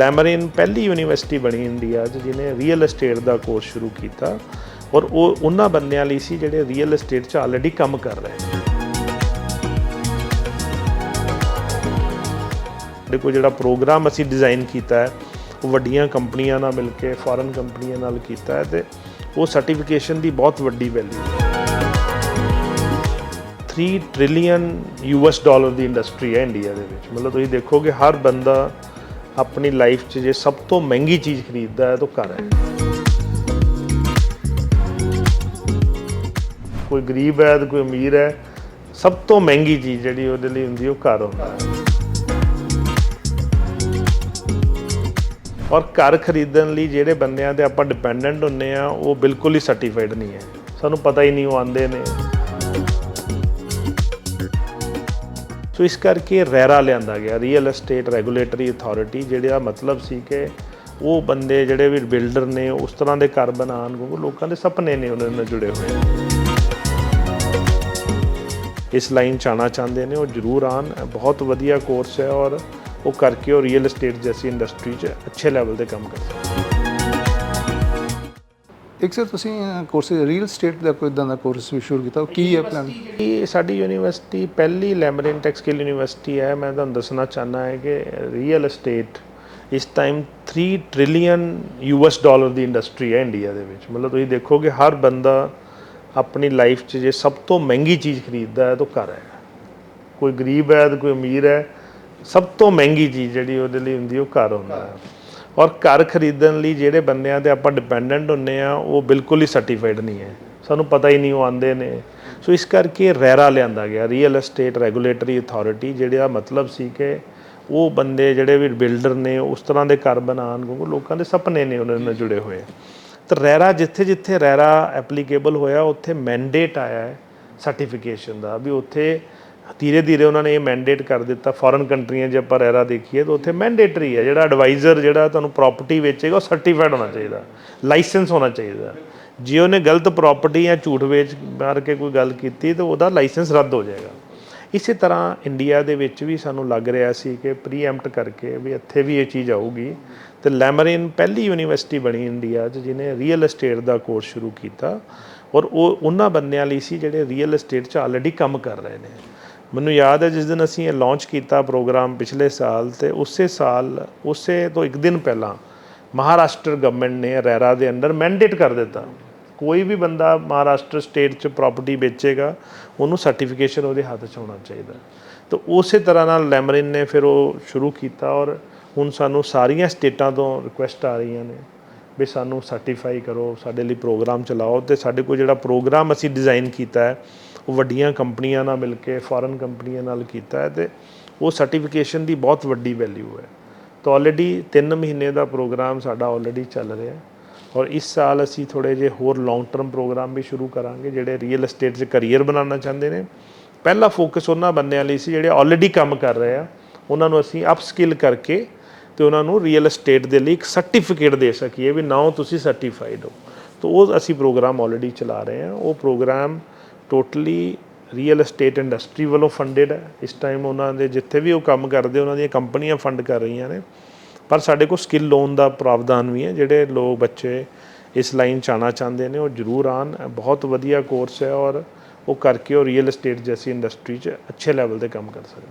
ਲੈਮਰਿਨ ਪਹਿਲੀ ਯੂਨੀਵਰਸਿਟੀ ਬਣੀ ਇੰਡੀਆ 'ਚ ਜਿਹਨੇ ਰੀਅਲ ਏਸਟੇਟ ਦਾ ਕੋਰਸ ਸ਼ੁਰੂ ਕੀਤਾ। ਔਰ ਉਹ, ਉਹਨਾਂ ਬੰਦਿਆਂ ਲਈ ਸੀ ਜਿਹੜੇ ਰੀਅਲ ਏਸਟੇਟ 'ਚ ਆਲਰੇਡੀ ਕੰਮ ਕਰ ਰਹੇ ਨੇ। ਸਾਡੇ ਕੋਲ ਜਿਹੜਾ ਪ੍ਰੋਗਰਾਮ ਅਸੀਂ ਡਿਜ਼ਾਈਨ ਕੀਤਾ ਹੈ, ਉਹ ਵੱਡੀਆਂ ਕੰਪਨੀਆਂ ਨਾਲ ਮਿਲ ਕੇ ਫੋਰਨ ਕੰਪਨੀਆਂ ਨਾਲ ਕੀਤਾ ਹੈ ਤੇ ਉਹ ਸਰਟੀਫਿਕੇਸ਼ਨ ਦੀ ਬਹੁਤ ਵੱਡੀ ਵੈਲਿਊ ਹੈ। 3 ਟ੍ਰਿਲੀਅਨ ਯੂਐਸ ਡਾਲਰ ਦੀ ਇੰਡਸਟਰੀ ਹੈ ਇੰਡੀਆ ਦੇ ਵਿੱਚ। ਮਤਲਬ ਤੁਸੀਂ ਦੇਖੋਗੇ ਹਰ ਬੰਦਾ ਆਪਣੀ ਲਾਈਫ 'ਚ ਜੇ ਸਭ ਤੋਂ ਮਹਿੰਗੀ ਚੀਜ਼ ਖਰੀਦਦਾ ਹੈ ਤਾਂ ਘਰ ਹੈ। ਕੋਈ ਗਰੀਬ ਹੈ ਤੇ ਕੋਈ ਅਮੀਰ ਹੈ, ਸਭ ਤੋਂ ਮਹਿੰਗੀ ਚੀਜ਼ ਜਿਹੜੀ ਉਹਦੇ ਲਈ ਹੁੰਦੀ ਉਹ ਘਰ ਹੁੰਦਾ ਹੈ। ਔਰ ਘਰ ਖਰੀਦਣ ਲਈ ਜਿਹੜੇ ਬੰਦਿਆਂ ਤੇ ਆਪਾਂ ਡਿਪੈਂਡੈਂਟ ਹੁੰਨੇ ਆ ਉਹ ਬਿਲਕੁਲ ਹੀ ਸਰਟੀਫਾਈਡ ਨਹੀਂ ਹੈ। ਸਾਨੂੰ ਪਤਾ ਹੀ ਨਹੀਂ ਉਹ ਆਂਦੇ ਨੇ। ਸੋ ਇਸ ਕਰਕੇ ਰੈਰਾ ਲਿਆਂਦਾ ਗਿਆ ਰੀਅਲ ਏਸਟੇਟ ਰੈਗੂਲੇਟਰੀ ਅਥਾਰਟੀ ਜਿਹੜਾ ਮਤਲਬ ਸੀ ਕਿ ਉਹ ਬੰਦੇ ਜਿਹੜੇ ਵੀ ਬਿਲਡਰ ਨੇ, ਉਸ ਤਰ੍ਹਾਂ ਦੇ ਘਰ ਬਣਾਉਣ, ਕਿਉਂਕਿ ਲੋਕਾਂ ਦੇ ਸੁਪਨੇ ਨੇ ਉਹਨਾਂ ਨਾਲ ਜੁੜੇ ਹੋਏ। ਇਸ ਲਾਈਨ ਚ ਆਉਣਾ ਚਾਹੁੰਦੇ ਨੇ, ਉਹ ਜ਼ਰੂਰ ਆਣ ਬਹੁਤ ਵਧੀਆ ਕੋਰਸ ਹੈ ਔਰ ਉਹ ਕਰਕੇ ਉਹ ਰੀਅਲ ਏਸਟੇਟ ਜੈਸੀ ਇੰਡਸਟਰੀ 'ਚ ਅੱਛੇ ਲੈਵਲ ਤੇ ਕੰਮ ਕਰ ਸਕਦੇ ਇੱਕ ਸਰ ਤੁਸੀਂ ਕੋਰਸ ਰੀਅਲ ਸਟੇਟ ਦਾ ਕੋਈ ਇਦਾਂ ਦਾ ਕੋਰਸ ਵੀ ਸ਼ੁਰੂ ਕੀਤਾ? ਉਹ ਕੀ ਹੈ ਪਲਾਨ ਇਹ ਸਾਡੀ ਯੂਨੀਵਰਸਿਟੀ ਪਹਿਲੀ ਲੈਮਰਿਨ ਟੈਕਸਕਿਲ ਯੂਨੀਵਰਸਿਟੀ ਹੈ। ਮੈਂ ਤੁਹਾਨੂੰ ਦੱਸਣਾ ਚਾਹਨਾ ਹੈ ਕਿ ਰੀਅਲ ਏਸਟੇਟ ਇਸ ਟਾਈਮ 3 ਟ੍ਰਿਲੀਅਨ ਯੂਐਸ ਡਾਲਰ ਦੀ ਇੰਡਸਟਰੀ ਹੈ ਇੰਡੀਆ ਦੇ ਵਿੱਚ। ਮਤਲਬ ਤੁਸੀਂ ਦੇਖੋਗੇ ਹਰ ਬੰਦਾ ਆਪਣੀ ਲਾਈਫ 'ਚ ਜੇ ਸਭ ਤੋਂ ਮਹਿੰਗੀ ਚੀਜ਼ ਖਰੀਦਦਾ ਹੈ ਤਾਂ ਘਰ ਹੈ। ਕੋਈ ਗਰੀਬ ਹੈ ਤੇ ਕੋਈ ਅਮੀਰ ਹੈ, ਸਭ ਤੋਂ ਮਹਿੰਗੀ ਚੀਜ਼ ਜਿਹੜੀ ਉਹਦੇ ਲਈ ਹੁੰਦੀ ਉਹ ਘਰ ਹੁੰਦਾ ਹੈ। ਔਰ ਘਰ ਖਰੀਦਣ ਲਈ ਜਿਹੜੇ ਬੰਦਿਆਂ ਤੇ ਆਪਾਂ ਡਿਪੈਂਡੈਂਟ ਹੁੰਨੇ ਆ, ਉਹ ਬਿਲਕੁਲ ਹੀ ਸਰਟੀਫਾਈਡ ਨਹੀਂ ਹੈ। ਸਾਨੂੰ ਪਤਾ ਹੀ ਨਹੀਂ ਉਹ ਆਂਦੇ ਨੇ। ਸੋ ਇਸ ਕਰਕੇ ਰੈਰਾ ਲਿਆਂਦਾ ਗਿਆ ਰੀਅਲ ਐਸਟੇਟ ਰੈਗੂਲੇਟਰੀ ਅਥਾਰਟੀ ਜਿਹੜਾ ਮਤਲਬ ਸੀ ਕਿ ਉਹ ਬੰਦੇ ਜਿਹੜੇ ਵੀ ਬਿਲਡਰ ਨੇ, ਉਸ ਤਰ੍ਹਾਂ ਦੇ ਘਰ ਬਣਾਉਣ, ਕਿਉਂਕਿ ਲੋਕਾਂ ਦੇ ਸੁਪਨੇ ਨੇ ਉਹਨਾਂ ਨਾਲ ਜੁੜੇ ਹੋਏ। ਤਾਂ ਰੈਰਾ ਜਿੱਥੇ ਜਿੱਥੇ ਰੈਰਾ ਐਪਲੀਕੇਬਲ ਹੋਇਆ, ਉੱਥੇ ਮੈਂਡੇਟ ਆਇਆ ਹੈ ਸਰਟੀਫਿਕੇਸ਼ਨ ਦਾ, ਵੀ ਉੱਥੇ ਧੀਰੇ ਧੀਰੇ ਉਹਨਾਂ ਨੇ ਇਹ ਮੈਂਡੇਟ ਕਰ ਦਿੱਤਾ। ਫੋਰਨ ਕੰਟਰੀਆਂ 'ਚ ਆਪਾਂ ਰਹਿਰਾ ਦੇਖੀਏ ਤਾਂ ਉੱਥੇ ਮੈਂਡੇਟਰੀ ਹੈ ਜਿਹੜਾ ਐਡਵਾਈਜ਼ਰ ਜਿਹੜਾ ਤੁਹਾਨੂੰ ਪ੍ਰਾਪਰਟੀ ਵੇਚੇਗਾ ਉਹ ਸਰਟੀਫਾਈਡ ਹੋਣਾ ਚਾਹੀਦਾ। ਲਾਇਸੈਂਸ ਹੋਣਾ ਚਾਹੀਦਾ। ਜੇ ਉਹਨੇ ਗਲਤ ਪ੍ਰਾਪਰਟੀ ਜਾਂ ਝੂਠ ਵੇਚ ਮਾਰ ਕੇ ਕੋਈ ਗੱਲ ਕੀਤੀ ਤਾਂ ਉਹਦਾ ਲਾਇਸੈਂਸ ਰੱਦ ਹੋ ਜਾਏਗਾ। ਇਸੇ ਤਰ੍ਹਾਂ ਇੰਡੀਆ ਦੇ ਵਿੱਚ ਵੀ ਸਾਨੂੰ ਲੱਗ ਰਿਹਾ ਸੀ ਕਿ ਪ੍ਰੀਐਮਪਟ ਕਰਕੇ ਵੀ ਇੱਥੇ ਵੀ ਇਹ ਚੀਜ਼ ਆਊਗੀ। ਤੇ ਲੈਮਰਿਨ ਪਹਿਲੀ ਯੂਨੀਵਰਸਿਟੀ ਬਣੀ ਇੰਡੀਆ 'ਚ ਜਿਹਨੇ ਰੀਅਲ ਏਸਟੇਟ ਦਾ ਕੋਰਸ ਸ਼ੁਰੂ ਕੀਤਾ। ਔਰ ਉਹ ਉਹਨਾਂ ਬੰਦਿਆਂ ਲਈ ਸੀ ਜਿਹੜੇ ਰੀਅਲ ਏਸਟੇਟ 'ਚ ਆਲਰੇਡੀ ਕੰਮ ਕਰ ਰਹੇ ਨੇ। ਮੈਨੂੰ ਯਾਦ ਹੈ ਜਿਸ ਦਿਨ ਅਸੀਂ ਇਹ ਲਾਂਚ ਕੀਤਾ ਪ੍ਰੋਗਰਾਮ ਪਿਛਲੇ ਸਾਲ ਤੇ ਉਸੇ ਸਾਲ, ਉਸੇ ਤੋਂ ਇੱਕ ਦਿਨ ਪਹਿਲਾਂ ਮਹਾਰਾਸ਼ਟਰ ਗਵਰਨਮੈਂਟ ਨੇ ਰੈਰਾ ਦੇ ਅੰਡਰ ਮੈਂਡੇਟ ਕਰ ਦਿੱਤਾ। ਕੋਈ ਵੀ ਬੰਦਾ ਮਹਾਰਾਸ਼ਟਰ ਸਟੇਟ 'ਚ ਪ੍ਰਾਪਰਟੀ ਵੇਚੇਗਾ, ਉਹਨੂੰ ਸਰਟੀਫਿਕੇਸ਼ਨ ਉਹਦੇ ਹੱਥ 'ਚ ਹੋਣਾ ਚਾਹੀਦਾ। ਤਾਂ ਉਸੇ ਤਰ੍ਹਾਂ ਨਾਲ ਲੈਮਰਿਨ ਨੇ ਫਿਰ ਉਹ ਸ਼ੁਰੂ ਕੀਤਾ ਔਰ ਹੁਣ ਸਾਨੂੰ ਸਾਰੀਆਂ ਸਟੇਟਾਂ ਤੋਂ ਰਿਕੁਐਸਟ ਆ ਰਹੀਆਂ ਨੇ ਵੀ ਸਾਨੂੰ ਸਰਟੀਫਾਈ ਕਰੋ, ਸਾਡੇ ਲਈ ਪ੍ਰੋਗਰਾਮ ਚਲਾਓ ਤੇ ਸਾਡੇ ਕੋਲ ਜਿਹੜਾ ਪ੍ਰੋਗਰਾਮ ਅਸੀਂ ਡਿਜ਼ਾਈਨ ਕੀਤਾ ਹੈ ਉਹ ਵੱਡੀਆਂ ਕੰਪਨੀਆਂ ਨਾਲ ਮਿਲ ਕੇ ਫੋਰਨ ਕੰਪਨੀਆਂ ਨਾਲ ਕੀਤਾ ਹੈ ਤੇ ਉਹ ਸਰਟੀਫਿਕੇਸ਼ਨ ਦੀ ਬਹੁਤ ਵੱਡੀ ਵੈਲਿਊ ਹੈ। ਤਾਂ ਆਲਰੇਡੀ 3 ਮਹੀਨੇ ਦਾ ਪ੍ਰੋਗਰਾਮ ਸਾਡਾ ਆਲਰੇਡੀ ਚੱਲ ਰਿਹਾ ਹੈ ਔਰ ਇਸ ਸਾਲ ਅਸੀਂ ਥੋੜੇ ਜਿਹੇ ਹੋਰ ਲੌਂਗ ਟਰਮ ਪ੍ਰੋਗਰਾਮ ਵੀ ਸ਼ੁਰੂ ਕਰਾਂਗੇ, ਜਿਹੜੇ ਰੀਅਲ ਏਸਟੇਟ 'ਚ ਕੈਰੀਅਰ ਬਣਾਉਣਾ ਚਾਹੁੰਦੇ ਨੇ। ਪਹਿਲਾ ਫੋਕਸ ਉਹਨਾਂ ਬੰਦਿਆਂ ਲਈ ਸੀ ਜਿਹੜੇ ਆਲਰੇਡੀ ਕੰਮ ਕਰ ਰਹੇ ਆ। ਉਹਨਾਂ ਨੂੰ ਅਸੀਂ ਅਪ ਸਕਿੱਲ ਕਰਕੇ ਤੇ ਉਹਨਾਂ ਨੂੰ ਰੀਅਲ ਏਸਟੇਟ ਦੇ ਲਈ ਇੱਕ ਸਰਟੀਫਿਕੇਟ ਦੇ ਸਕੀਏ ਵੀ ਨਾਓ ਤੁਸੀਂ ਸਰਟੀਫਾਈਡ ਹੋ। ਤਾਂ ਉਹ ਅਸੀਂ ਪ੍ਰੋਗਰਾਮ ਆਲਰੇਡੀ ਚਲਾ ਰਹੇ ਹਾਂ ਉਹ program totally real estate industry ਵੱਲੋਂ ਫੰਡਡ ਹੈ। ਇਸ ਟਾਈਮ ਉਹਨਾਂ ਦੇ ਜਿੱਥੇ ਵੀ ਉਹ ਕੰਮ ਕਰਦੇ, ਉਹਨਾਂ ਦੀਆਂ ਕੰਪਨੀਆਂ ਫੰਡ ਕਰ ਰਹੀਆਂ ਨੇ। ਪਰ ਸਾਡੇ ਕੋਲ ਸਕਿੱਲ ਲੋਨ ਦਾ ਪ੍ਰਾਵਧਾਨ ਵੀ ਹੈ। ਜਿਹੜੇ ਲੋਕ ਬੱਚੇ ਇਸ ਲਾਈਨ ਚ ਆਉਣਾ ਚਾਹੁੰਦੇ ਨੇ, ਉਹ ਜ਼ਰੂਰ ਆਣ ਬਹੁਤ ਵਧੀਆ ਕੋਰਸ ਹੈ ਔਰ ਉਹ ਕਰਕੇ ਉਹ ਰੀਅਲ ਏਸਟੇਟ ਜੈਸੀ ਇੰਡਸਟਰੀ 'ਚ ਅੱਛੇ ਲੈਵਲ ਤੇ ਕੰਮ ਕਰ ਸਕਦੇ